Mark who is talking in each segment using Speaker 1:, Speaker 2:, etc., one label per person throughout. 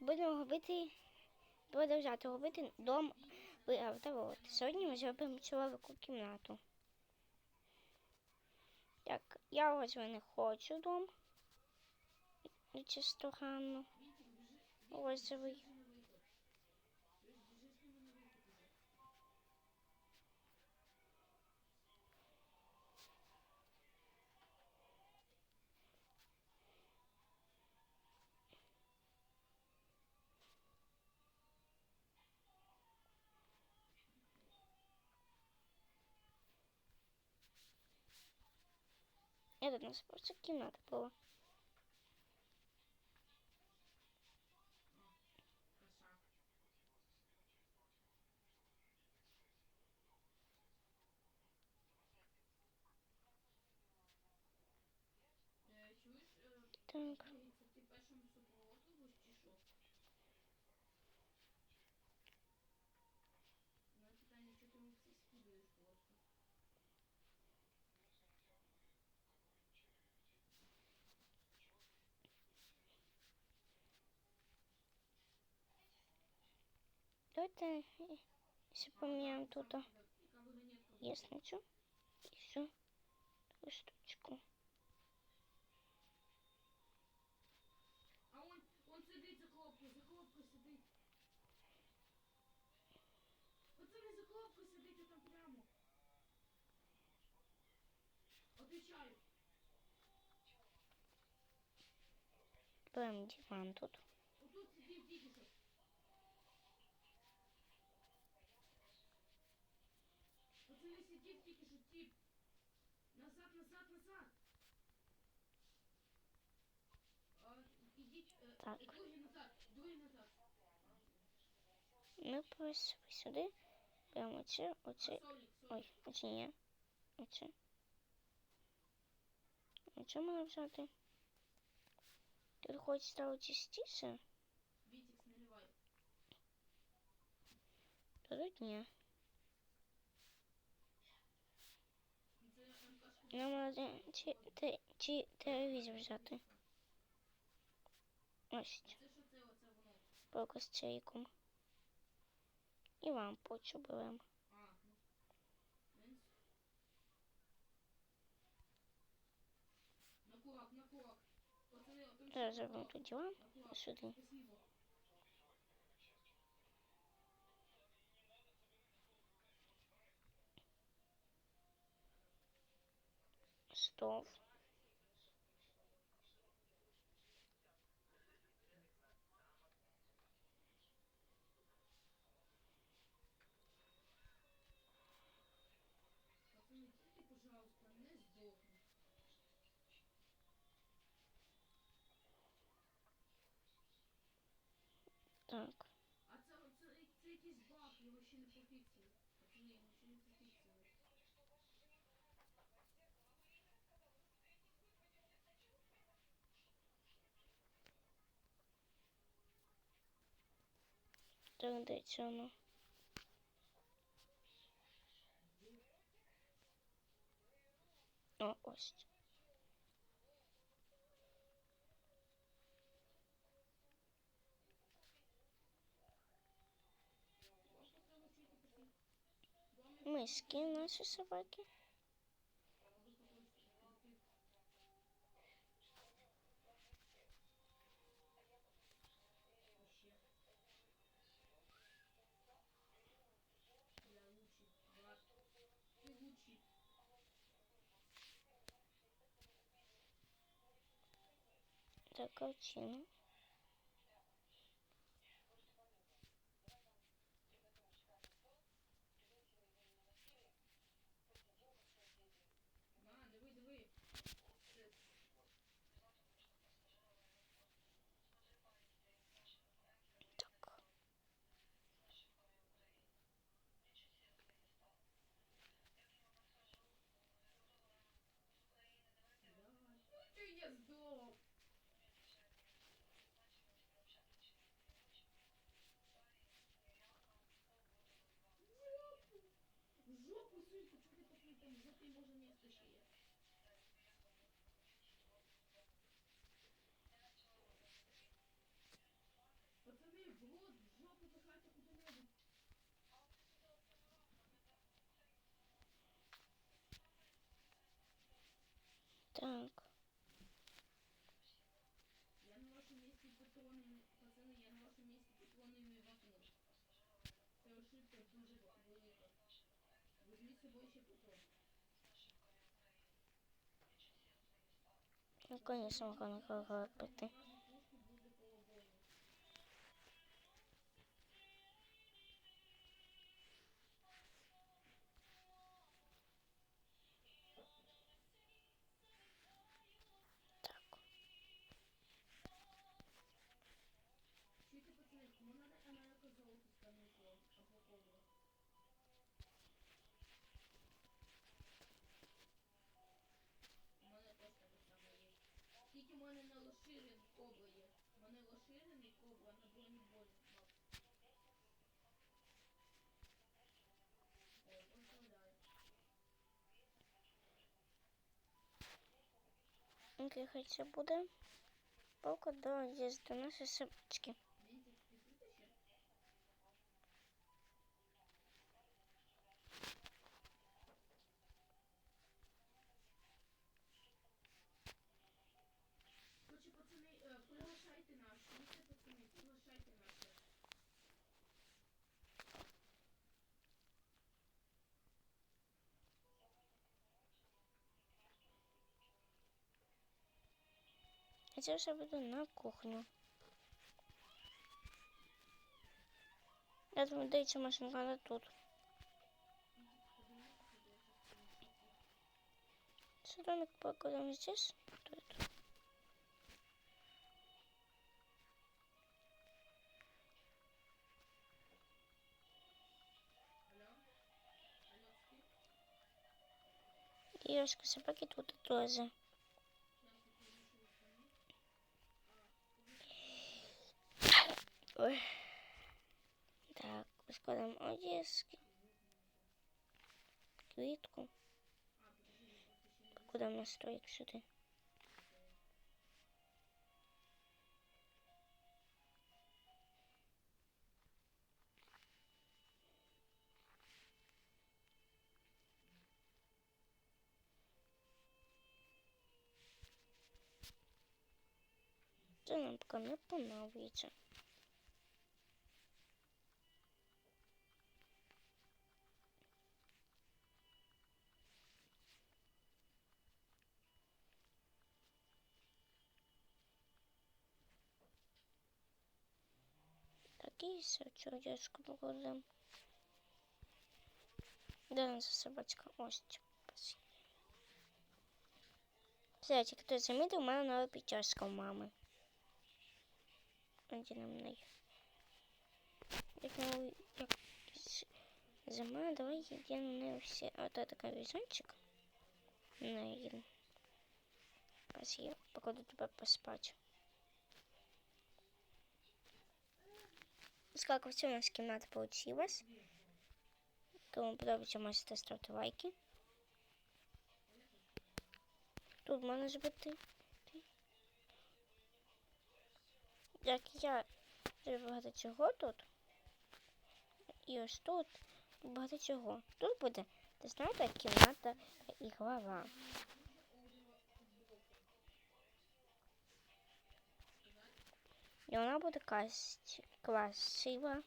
Speaker 1: ми будемо робити, продовжати робити дом виготовувати. Сьогодні ми зробимо чоловіку кімнату. Так, я ось не хочу дом. Чисто ганно. Розовий. Это у нас просто кімната була. Так.
Speaker 2: дивіться, ти першому супроводу будеш чи що? Ну, питання, що ти мені все скидуєш просто.
Speaker 1: Давайте ще поміняємо тут
Speaker 2: Яка вагонетка?
Speaker 1: ясницю. І все. Таку штучку.
Speaker 2: А он, он сидить за клопкою, за клопкою сидить. Пацани, за клопкою сидить, а там прямо. Отвечаю.
Speaker 1: Беремо диван тут.
Speaker 2: Отут сидів тільки що. Пацани, сидів тільки що тип. Назад, назад, назад. А, ідіть, е,
Speaker 1: Так.
Speaker 2: е, другий назад, другий назад.
Speaker 1: Ми просимо сюди. Прямо оце, оце.
Speaker 2: Сорі, сорі.
Speaker 1: Ой, оце ні. Оце. Оце можна взяти. Тут хоч стало чистіше,
Speaker 2: наливай.
Speaker 1: то тут ні.
Speaker 2: Це
Speaker 1: Нам треба чи, те, чи телевізор взяти. Ось. Поки з чайком. І беремо.
Speaker 2: Пацани, отам ще
Speaker 1: Зараз зробимо тут диван. Сюди.
Speaker 2: Спасибо.
Speaker 1: Стол.
Speaker 2: Пацани, тільки, пожалуйста, не здохни.
Speaker 1: Так.
Speaker 2: А це, це, це якийсь баг, його ще не пофіксили. Пацани, його ще не пофіксили.
Speaker 1: Так, де це воно? О, ось.
Speaker 2: Вам поставили чуйте такі. Вам не
Speaker 1: Миски наші собаки. Так, картина.
Speaker 2: На,
Speaker 1: Так.
Speaker 2: Я на вашем месте патроны, пацаны, я на вашем месте патроны не возьму. Це ошибка дуже велика. Візьміть з собою ще патрони.
Speaker 1: Ну, конечно, можна робити. Хай це буде. Поки доїзд до нашої собачки.
Speaker 2: Вінтик, ти тут ще? Короче, пацани, е, приглашайте нас. Чуєте, пацани, приглашайте нас.
Speaker 1: А це вже буде на кухню. Я думаю, де ця машинка не тут. Це домик покладемо здесь. Тут. Девушка, собаки тут тоже. Ой. Так, складаємо одіски. Квітку. Покладемо на столик сюди. Це нам поки не понравиться. Такий сочодячку покладемо. Де наша собачка? Ось. ця. Спасибо. Кстати, хто замітив, у мене нова прическа у мами. Де нам неї? Як новий, як з- зима, давай йдемо на неї всі. А то така візончик. На неї. Спасибо. Покладу тебе поспать. Сколько все у нас кімната получилась. Кому подобається, можете ставити лайки. Тут можна зробити. Як я зроблю багато чого тут. І ось тут багато чого. Тут буде, ти знаєте, кімната і глава. І вона буде кась- красива.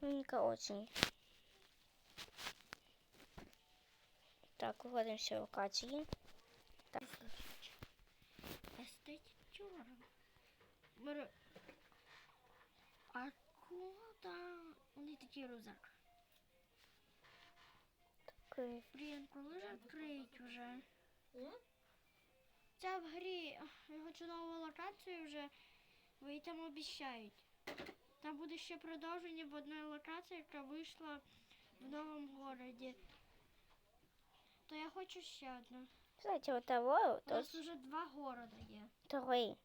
Speaker 1: Новенька очень. Так, виходимо всі локації. Так.
Speaker 3: Естетюра. Бере. А куди вони такі рюкзак?
Speaker 1: Такий.
Speaker 3: Блін, коли ж відкриють вже? Це в грі його чудову локацію вже ви там обіцяють. Там буде ще продовження в одній локації, яка вийшла в новому городі. То я хочу ще одну.
Speaker 1: Кстати, вот того,
Speaker 3: У нас вже два города є.
Speaker 1: три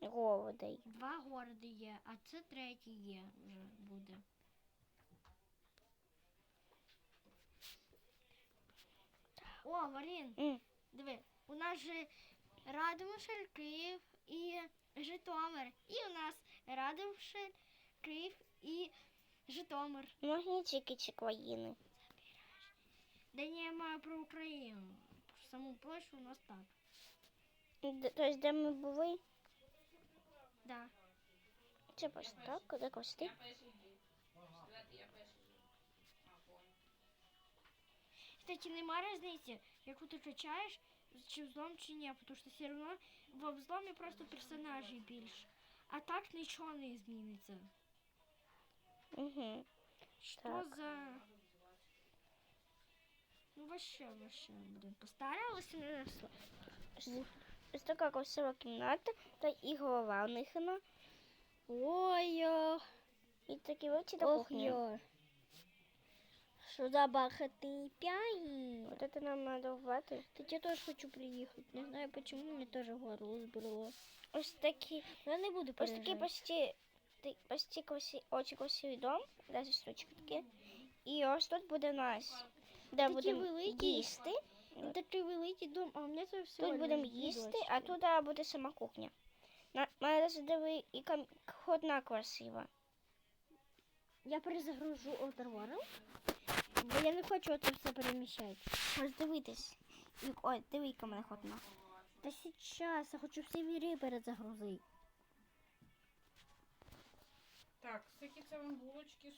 Speaker 1: голодей.
Speaker 3: Два городи є, а це третій є вже буде. О, Марін,
Speaker 1: М.
Speaker 3: диви, у нас же Радомишль, Київ і Житомир. І у нас Радомишль, Київ і Житомир.
Speaker 1: Можна не тільки ці країни.
Speaker 3: Де я маю про Україну. Про саму Польщу у нас так.
Speaker 1: Тобто, де ми були,
Speaker 3: Да.
Speaker 1: це просто так, де кости.
Speaker 3: Кстати, нема різниці, яку ти качаєш, чи взлом, чи ні, тому що все одно в взломі просто персонажів більше. А так нічого не зміниться.
Speaker 1: Угу.
Speaker 3: Що
Speaker 1: Так.
Speaker 3: за. Ну, вообще, вообще, блин, постаралася не несло.
Speaker 1: Ось така красива кімната, та і голова у них вона.
Speaker 3: Ой,
Speaker 1: І такі вивці до кухні.
Speaker 3: Що за бахатый пяй?
Speaker 1: Вот это нам надо вбати.
Speaker 3: Ты я тоже хочу приехать. Не знаю почему, мне тоже горло сбрало.
Speaker 1: Ось такі,
Speaker 3: Но я не буду
Speaker 1: ось такий почти, почти красивий, очень красивий дом, 10 штучок такі. І ось тут буде нас, де будемо їсти.
Speaker 3: Такий великий дом, а у мене це все.
Speaker 1: Тут будемо їсти, а тут буде сама кухня. На мене задиви і одна красива.
Speaker 3: Я перезагружу Outer World, бо я не хочу це все переміщати.
Speaker 1: Ось дивитись. Ой, диви, яка мене одна.
Speaker 3: Та сейчас, я хочу всі віри перезагрузити.
Speaker 2: Так, скільки це вам булочки